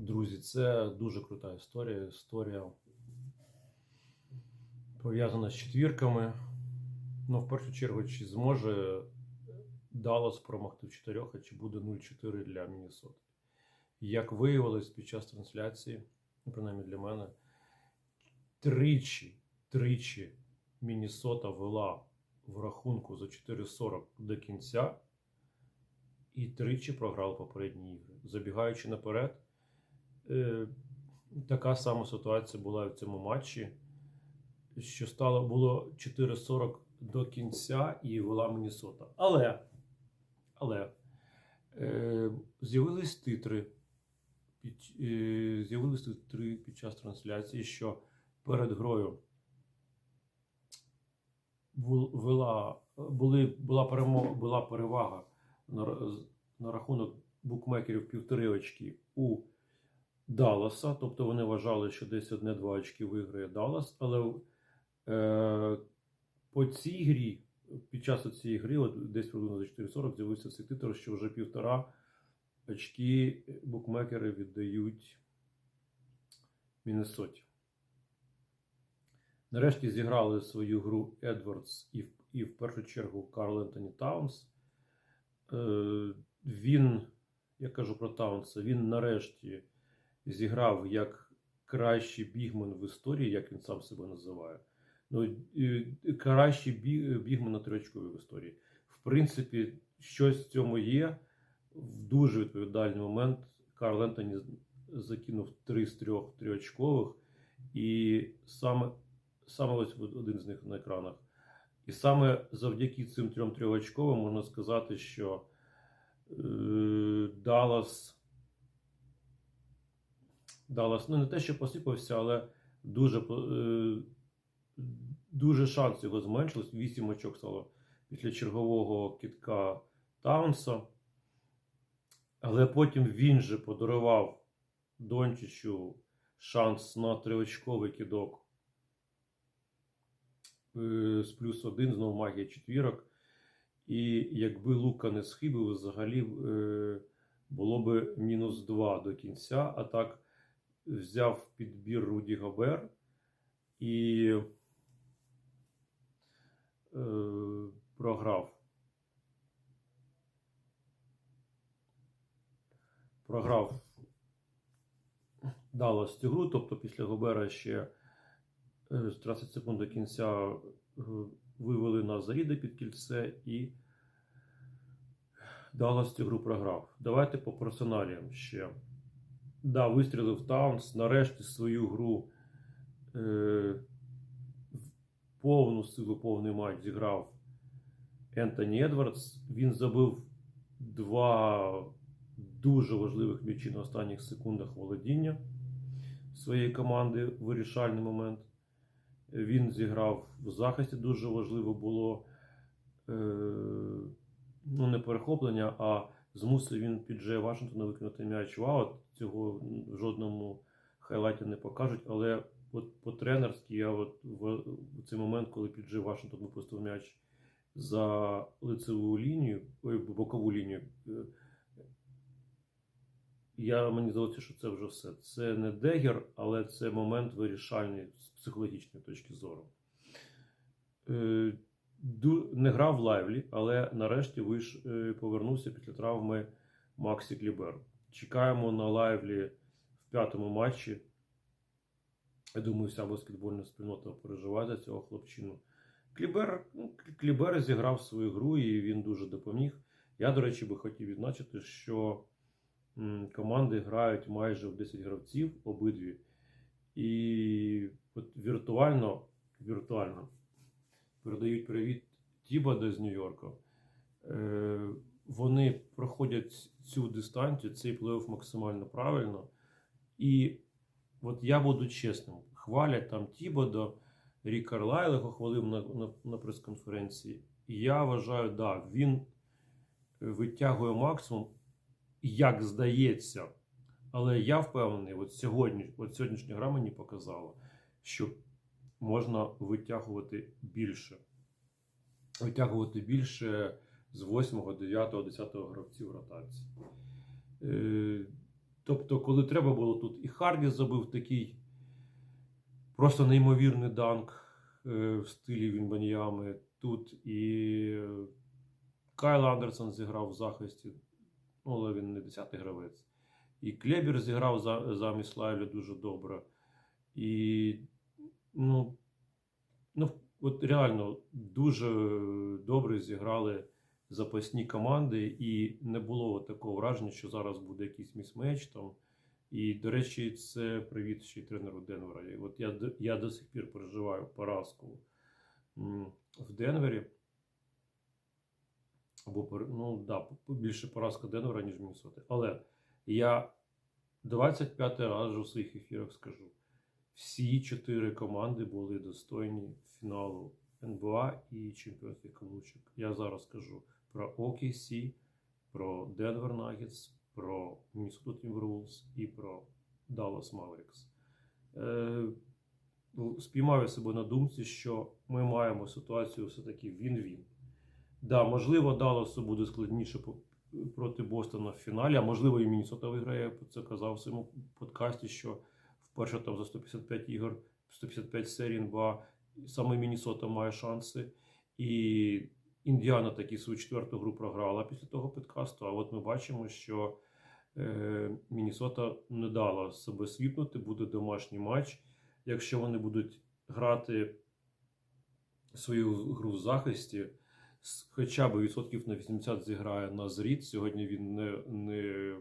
Друзі, це дуже крута історія. Історія пов'язана з четвірками. Ну, в першу чергу, чи зможе Даллас промахти в чотирьох, а чи буде 0-4 для Міннесоти. Як виявилось під час трансляції, ну, принаймні для мене, тричі, тричі Міннесота вела в рахунку за 4-40 до кінця і тричі програла попередні ігри. Забігаючи наперед, така сама ситуація була в цьому матчі, що стало було 4-40 до кінця і вела Міннесота. Але, але е, з'явились титри. Під, е, з'явились титри під час трансляції, що перед грою бу- були, була, перемо, була перевага на, на рахунок букмекерів півтори очки у Далласа. Тобто вони вважали, що десь одне-два очки виграє Даллас. Але е, по цій грі, під час цієї гри, от десь приблизно за 4.40, з'явився цей титр, що вже півтора очки букмекери віддають Міннесоті. Нарешті зіграли свою гру Едвардс і, і в першу чергу Карл Ентоні Таунс. Е, він, я кажу про Таунса, він нарешті зіграв як кращий бігмен в історії, як він сам себе називає. Ну, кращий бі- бігмен на трьохочковій в історії. В принципі, щось в цьому є. В дуже відповідальний момент Карл Ентоні закинув три з трьох трьохочкових, і саме, саме ось один з них на екранах. І саме завдяки цим трьом трьохочковим можна сказати, що е, Даллас, Даллас, ну не те, що посипався, але дуже, е, дуже шанс його зменшилось. 8 очок стало після чергового кітка Таунса. Але потім він же подарував Дончичу шанс на триочковий кидок е, з плюс один, знову магія четвірок. І якби Лука не схибив, взагалі е, було би мінус 2 до кінця. А так взяв підбір Руді Гобер і е, програв. Програв Даллас цю гру, тобто після Гобера ще е, з 30 секунд до кінця е, вивели на Заріда під кільце і Даллас цю гру програв. Давайте по персоналіям ще. Да, вистрілив Таунс. Нарешті свою гру е, в повну силу, повний матч зіграв Ентоні Едвардс. Він забив два дуже важливих м'ячі на останніх секундах володіння своєї команди вирішальний момент. Він зіграв в захисті, дуже важливо було е, ну, не перехоплення, а змусив він під Джея Вашингтона викинути м'яч в аут. Цього в жодному хайлайті не покажуть. Але от по-тренерськи я от в, в цей момент, коли під Джей Вашингтон випустив м'яч за лицеву лінію, ой, бокову лінію, е, я мені здається, що це вже все. Це не дегер, але це момент вирішальний з психологічної точки зору. Не грав в лайвлі, але нарешті виш, е, повернувся після травми Максі Клібер. Чекаємо на лайвлі в п'ятому матчі. Я думаю, вся баскетбольна спільнота переживає за цього хлопчину. Клібер, ну, Клібер зіграв свою гру і він дуже допоміг. Я, до речі, би хотів відзначити, що команди грають майже в 10 гравців обидві. І от віртуально, віртуально передають привіт Тібаде з Нью-Йорка. Е, вони проходять цю дистанцію, цей плей-офф максимально правильно. І от я буду чесним, хвалять там Тібадо, Рік Карлайл його хвалив на, на, на прес-конференції. І я вважаю, да, він витягує максимум, як здається. Але я впевнений, от сьогодні, от сьогоднішня гра мені показала, що можна витягувати більше. Витягувати більше з 8, 9, 10 гравців ротації. Е, Тобто, коли треба було тут, і Харді забив такий просто неймовірний данк е, в стилі Вінбаньями. Тут і Кайл Андерсон зіграв в захисті, ну, але він не 10-й гравець. І Клебір зіграв замість Лайлі дуже добре. І ну, от реально дуже добре зіграли запасні команди, і не було такого враження, що зараз буде якийсь місмеч там. І, до речі, це привіт ще й тренеру Денвера. От я, я до сих пір переживаю поразку в Денвері. Або ну, да, більше поразка Денвера, ніж Міннесоти. Але я 25 раз в своїх ефірах скажу: всі чотири команди були достойні фіналу НБА і чемпіонських каблучок. Я зараз скажу про OKC, про Denver Nuggets, про Minnesota Timberwolves і про Dallas Mavericks. Е, ну, себе на думці, що ми маємо ситуацію все-таки він-він. Да, можливо, Далласу буде складніше проти Бостона в фіналі, а можливо, і Міннесота виграє. Я це казав в своєму подкасті, що вперше там за 155 ігор, 155 серій НБА, саме Міннесота має шанси. І Індіана таки свою четверту гру програла після того підкасту. А от ми бачимо, що е, Міннесота не дала себе свіпнути, буде домашній матч. Якщо вони будуть грати свою гру в захисті, хоча б відсотків на 80 зіграє на зрід. Сьогодні він не, не,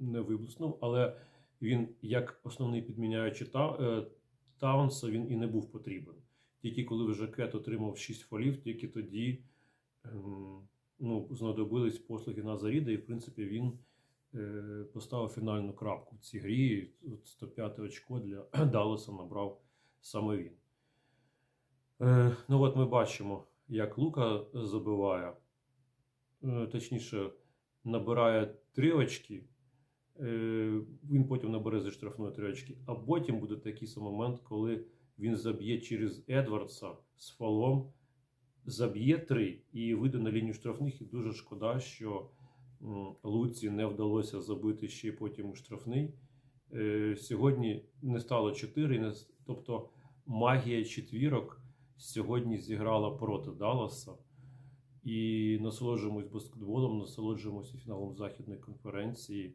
не виблиснув, але він як основний підміняючи та, е, Таунса, він і не був потрібен. Тільки коли вже Кет отримав 6 фолів, тільки тоді ем, ну, знадобились послуги на Заріда, і в принципі він е, поставив фінальну крапку в цій грі. От 105 очко для Далласа набрав саме він. Е, ну от ми бачимо, як Лука забиває, точніше, набирає три очки. Е, він потім набере зі штрафної три очки, а потім буде такий самий момент, коли він заб'є через Едвардса з фолом, заб'є три і вийде на лінію штрафних. І дуже шкода, що Луці не вдалося забити ще потім штрафний. Е, Сьогодні не стало 4, тобто магія четвірок сьогодні зіграла проти Далласа. І насолоджуємось баскетболом, насолоджуємося фіналом західної конференції.